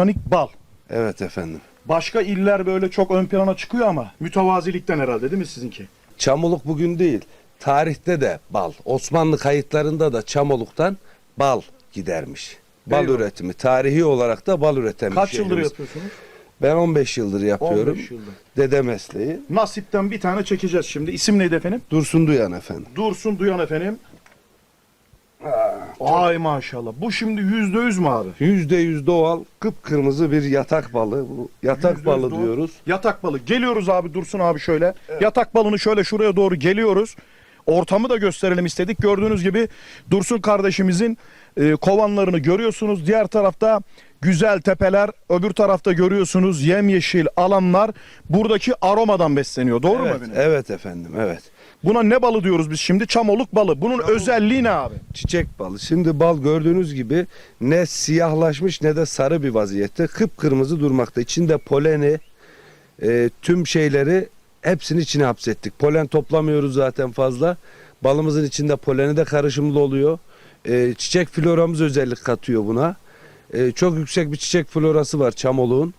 organik bal. Evet efendim. Başka iller böyle çok ön plana çıkıyor ama mütevazilikten herhalde değil mi sizinki? Çamoluk bugün değil. Tarihte de bal. Osmanlı kayıtlarında da Çamoluk'tan bal gidermiş. Bal Eyvallah. üretimi. Tarihi olarak da bal üreten bir Kaç yıldır şehrimiz. yapıyorsunuz? Ben 15 yıldır yapıyorum. 15 yıldır. Dede mesleği. Nasipten bir tane çekeceğiz şimdi. İsim neydi efendim? Dursun Duyan efendim. Dursun Duyan efendim. Ay maşallah. Bu şimdi yüzde yüz mü abi? %100 doğal kıpkırmızı bir yatak balı. Bu yatak Yüzde yüz balı doğal. diyoruz. Yatak balı. Geliyoruz abi Dursun abi şöyle. Yatak balını şöyle şuraya doğru geliyoruz. Ortamı da gösterelim istedik. Gördüğünüz gibi Dursun kardeşimizin e, kovanlarını görüyorsunuz. Diğer tarafta güzel tepeler, öbür tarafta görüyorsunuz yemyeşil alanlar. Buradaki aromadan besleniyor. Doğru mu evet, efendim? evet efendim, evet. Buna ne balı diyoruz biz şimdi? Çamoluk balı. Bunun özelliği ne abi? Çiçek balı. Şimdi bal gördüğünüz gibi ne siyahlaşmış ne de sarı bir vaziyette. Kıpkırmızı durmakta. İçinde poleni, e, tüm şeyleri hepsini içine hapsettik. Polen toplamıyoruz zaten fazla. Balımızın içinde poleni de karışımlı oluyor. E, çiçek floramız özellik katıyor buna. E, çok yüksek bir çiçek florası var çamoluğun.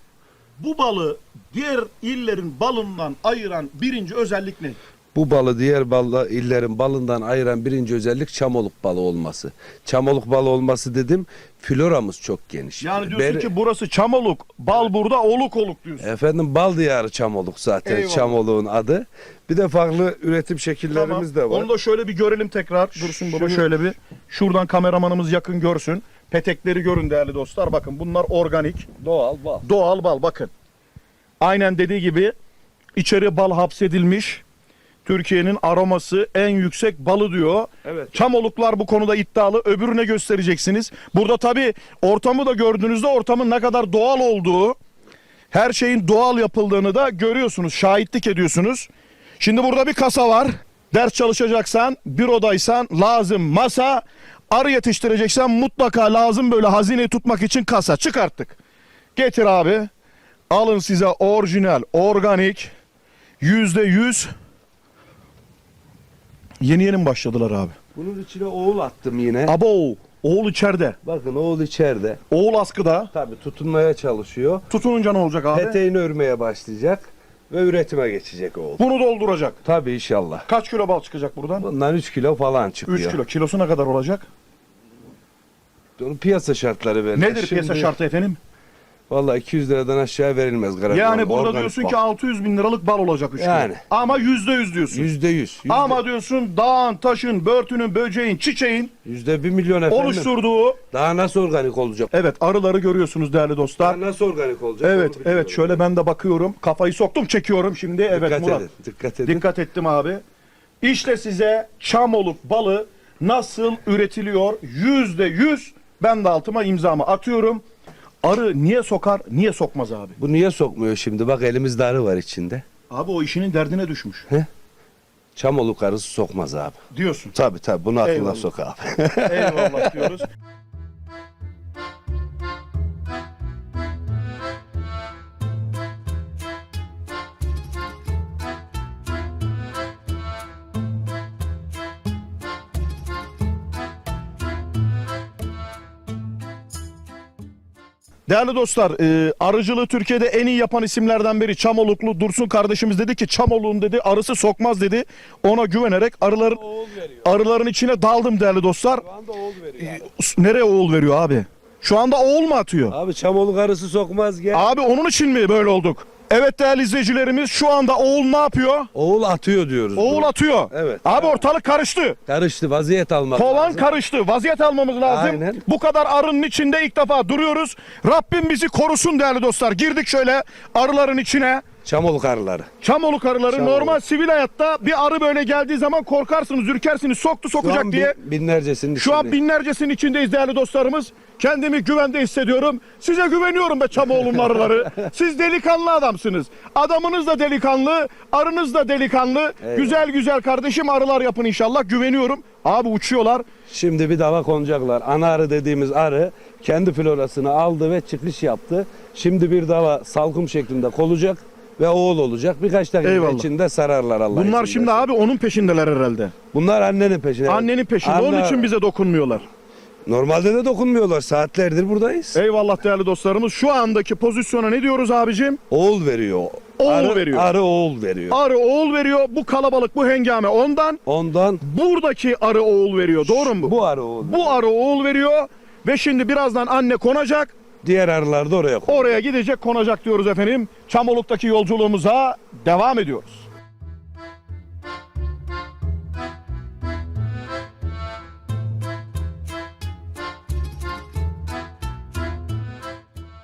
Bu balı diğer illerin balından ayıran birinci özellik ne? Bu balı diğer balla, illerin balından ayıran birinci özellik çamoluk balı olması. Çamoluk balı olması dedim, floramız çok geniş. Yani diyorsun Beri- ki burası Çamoluk, bal burada oluk oluk diyorsun. Efendim bal diyarı çamoluk zaten Eyvallah. çamoluğun adı. Bir de farklı üretim şekillerimiz de var. Onu da şöyle bir görelim tekrar. Dursun baba Şunu- şöyle bir. Şuradan kameramanımız yakın görsün. Petekleri görün değerli dostlar. Bakın bunlar organik, Doğal bal. doğal bal bakın. Aynen dediği gibi içeri bal hapsedilmiş. Türkiye'nin aroması en yüksek balı diyor. Evet. Çamoluklar bu konuda iddialı. Öbürüne göstereceksiniz. Burada tabii ortamı da gördüğünüzde ortamın ne kadar doğal olduğu, her şeyin doğal yapıldığını da görüyorsunuz, şahitlik ediyorsunuz. Şimdi burada bir kasa var. Ders çalışacaksan, bürodaysan lazım masa. Arı yetiştireceksen mutlaka lazım böyle hazine tutmak için kasa. Çıkarttık. Getir abi. Alın size orijinal, organik, yüzde yüz. Yeni yeni mi başladılar abi? Bunun içine oğul attım yine. Abo, oğul içeride. Bakın oğul içeride. Oğul askıda. Tabii tutunmaya çalışıyor. Tutununca ne olacak abi? Peteğini örmeye başlayacak ve üretime geçecek oğul. Bunu dolduracak. Tabii inşallah. Kaç kilo bal çıkacak buradan? Bundan 3 kilo falan çıkıyor. 3 kilo. Kilosu ne kadar olacak? Piyasa şartları belli. Nedir piyasa Şimdi- şartı efendim? Vallahi 200 liradan aşağı verilmez garantili. Yani burada Organik diyorsun bal. ki 600 bin liralık bal olacak 3 Yani. Ama yüzde yüz diyorsun. Yüzde yüz. Yüzde, Ama diyorsun dağın, taşın, börtünün, böceğin, çiçeğin yüzde bir milyon efendim. oluşturduğu... Daha nasıl organik olacak? Evet arıları görüyorsunuz değerli dostlar. Daha nasıl organik olacak? Evet Onu bilmiyorum. evet şöyle ben de bakıyorum. Kafayı soktum çekiyorum şimdi. Evet Dikkat Murat. edin. Dikkat edin. Dikkat ettim abi. İşte size çamoluk balı nasıl üretiliyor? Yüzde yüz. Ben de altıma imzamı atıyorum. Arı niye sokar, niye sokmaz abi? Bu niye sokmuyor şimdi? Bak elimizde arı var içinde. Abi o işinin derdine düşmüş. Çamoluk arısı sokmaz abi. Diyorsun. Tabii tabii bunu aklına Eyvallah. sok abi. Eyvallah diyoruz. Değerli dostlar, e, arıcılığı Türkiye'de en iyi yapan isimlerden biri Çamoluklu Dursun kardeşimiz dedi ki Çamoluk'un dedi arısı sokmaz dedi. Ona güvenerek arıların arıların içine daldım değerli dostlar. Şu anda oğul veriyor. Nereye oğul veriyor abi? Şu anda oğul mu atıyor? Abi çamoluk arısı sokmaz gel. Abi onun için mi böyle olduk? Evet değerli izleyicilerimiz şu anda oğul ne yapıyor? Oğul atıyor diyoruz. Oğul bunu. atıyor. Evet. Abi ortalık karıştı. Karıştı vaziyet almak Kovan lazım. karıştı. Vaziyet almamız lazım. Aynen. Bu kadar arının içinde ilk defa duruyoruz. Rabbim bizi korusun değerli dostlar. Girdik şöyle arıların içine. Çamoluk arıları. Çamoluk arıları Çamoluk. normal sivil hayatta bir arı böyle geldiği zaman korkarsınız, ürkersiniz. Soktu Şu sokacak an diye. bin- binlercesinin Şu an binlercesinin içindeyiz değerli dostlarımız. Kendimi güvende hissediyorum. Size güveniyorum be Çamoğlu'nun arıları. Siz delikanlı adamsınız. Adamınız da delikanlı, arınız da delikanlı. Güzel güzel kardeşim arılar yapın inşallah. Güveniyorum. Abi uçuyorlar. Şimdi bir dava konacaklar. Ana arı dediğimiz arı kendi florasını aldı ve çıkış yaptı. Şimdi bir dava salkım şeklinde kolacak ve oğul olacak. Birkaç dakika Eyvallah. içinde sararlar Allah Bunlar izin şimdi abi onun peşindeler herhalde. Bunlar annenin peşinde. Annenin peşinde. Anne- Onun için bize dokunmuyorlar. Normalde de dokunmuyorlar. Saatlerdir buradayız. Eyvallah değerli dostlarımız. Şu andaki pozisyona ne diyoruz abicim? Oğul veriyor. Oğul arı, veriyor. Arı oğul veriyor. Arı oğul veriyor. Bu kalabalık, bu hengame ondan. Ondan Buradaki arı oğul veriyor. Doğru mu bu? bu arı oğul. Bu arı oğul veriyor. Ve şimdi birazdan anne konacak. Diğer arılar da oraya koy. Oraya gidecek konacak diyoruz efendim. Çamoluk'taki yolculuğumuza devam ediyoruz.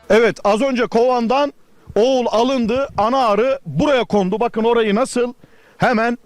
Evet az önce kovandan oğul alındı. Ana arı buraya kondu. Bakın orayı nasıl hemen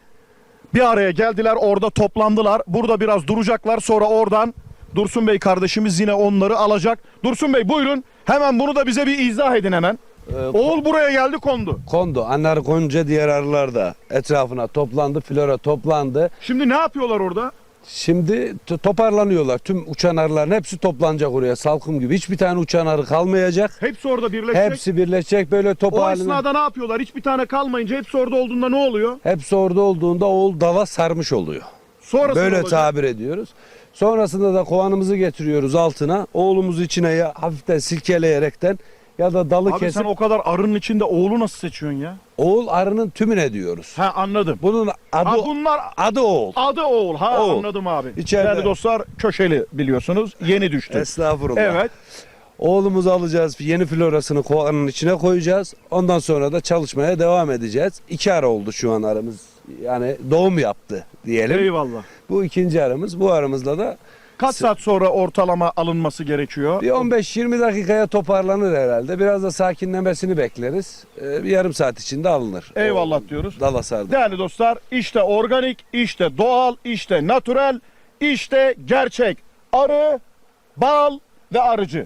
bir araya geldiler. Orada toplandılar. Burada biraz duracaklar. Sonra oradan Dursun Bey kardeşimiz yine onları alacak. Dursun Bey buyurun. Hemen bunu da bize bir izah edin hemen. Ee, Oğul buraya geldi kondu. kondu. Anne arı konunca diğer arılar da etrafına toplandı. Flora toplandı. Şimdi ne yapıyorlar orada? Şimdi toparlanıyorlar. Tüm uçan arıların hepsi toplanacak oraya salkım gibi. Hiçbir tane uçan arı kalmayacak. Hepsi orada birleşecek. Hepsi birleşecek böyle top o haline. esnada ne yapıyorlar? Hiçbir tane kalmayınca hepsi orada olduğunda ne oluyor? Hepsi orada olduğunda oğul dala sarmış oluyor. Sonrası Böyle olacak? tabir ediyoruz. Sonrasında da kovanımızı getiriyoruz altına. Oğlumuzu içine ya hafiften silkeleyerekten ya da dalı Abi kesip sen o kadar arının içinde oğlu nasıl seçiyorsun ya? oğul arının tümüne diyoruz. Ha anladım. Bunun adı Ha bunlar adı oğul. adı oğul. Ha Oğul. anladım abi. İçeride. Değerli dostlar köşeli biliyorsunuz. Yeni düştü. Estağfurullah. Evet. Oğlumuzu alacağız. Yeni florasını kovanın içine koyacağız. Ondan sonra da çalışmaya devam edeceğiz. İki ara oldu şu an aramız. Yani doğum yaptı diyelim. Eyvallah. Bu ikinci aramız. Bu aramızla da Kaç saat sonra ortalama alınması gerekiyor? bir 15-20 dakikaya toparlanır herhalde. Biraz da sakinlemesini bekleriz. Ee, bir yarım saat içinde alınır. Eyvallah O diyoruz. Dala sardı. Değerli dostlar işte organik, işte doğal, işte natürel, işte gerçek. Arı, bal ve arıcı.